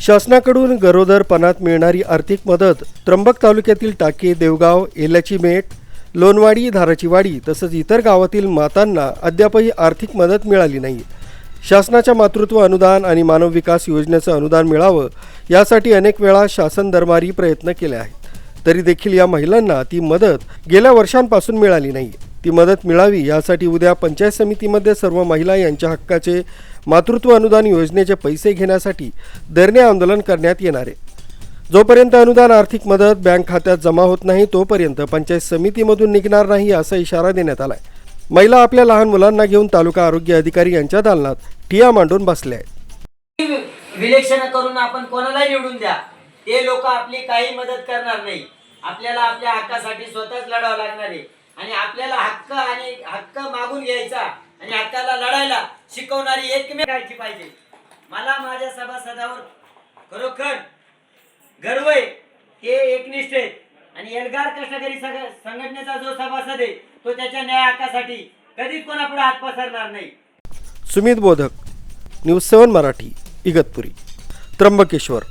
शासनाकडून गरोदरपणात मिळणारी आर्थिक मदत त्र्यंबक तालुक्यातील टाके देवगाव एल्याची मेट लोणवाडी धाराचीवाडी तसंच इतर गावातील मातांना अद्यापही आर्थिक मदत मिळाली नाही. शासनाच्या मातृत्व अनुदान आणि मानव विकास योजनेचं अनुदान मिळावं यासाठी अनेक वेळा शासन दरबारी प्रयत्न केले आहेत. तरी देखील या महिलांना ती मदत गेल्या वर्षांपासून मिळाली नाही. ती मदत मिळावी यासाठी उद्या पंचायत समितीमध्ये सर्व महिला यांच्या हक्काचे मातृत्व अनुदान योजनेचे पैसे घेण्यासाठी धरणे आंदोलन करण्यात येणार आहे. जोपर्यंत अनुदान आर्थिक मदत बँक खात्यात जमा होत नाही तोपर्यंत पंचायत समितीमधून निघणार नाही असा इशारा देण्यात आलाय. महिला आपल्या लहान मुलांना घेऊन तालुका आरोग्य अधिकारी यांच्या दालनात ठिया मांडून बसल्या आहेत. विलेक्षण करून आपण कोणाला निवडून द्या. ते लोक आपली काही मदत करणार नाही. आपल्याला आपल्या हक्कासाठी स्वतःच लढावं लागणार आहे. आणि आपल्याला हक्क आणि हक्क मागून घ्यायचा आणि हक्काला लढायला शिकवणारी एकमेव राहायची पाहिजे. मला माझ्या सभासदावर खरोखर गर्व आहे. हे एकनिष्ठ आहेत. आणि एल्गार कष्टकरी सग- संघटनेचा जो सभासद आहे तो त्याच्या न्याय हक्कासाठी कधीच कोणापुढे हात पसरणार नाही. Sumit Bodhak news seven Marathi Igatpuri Trimbakeshwar.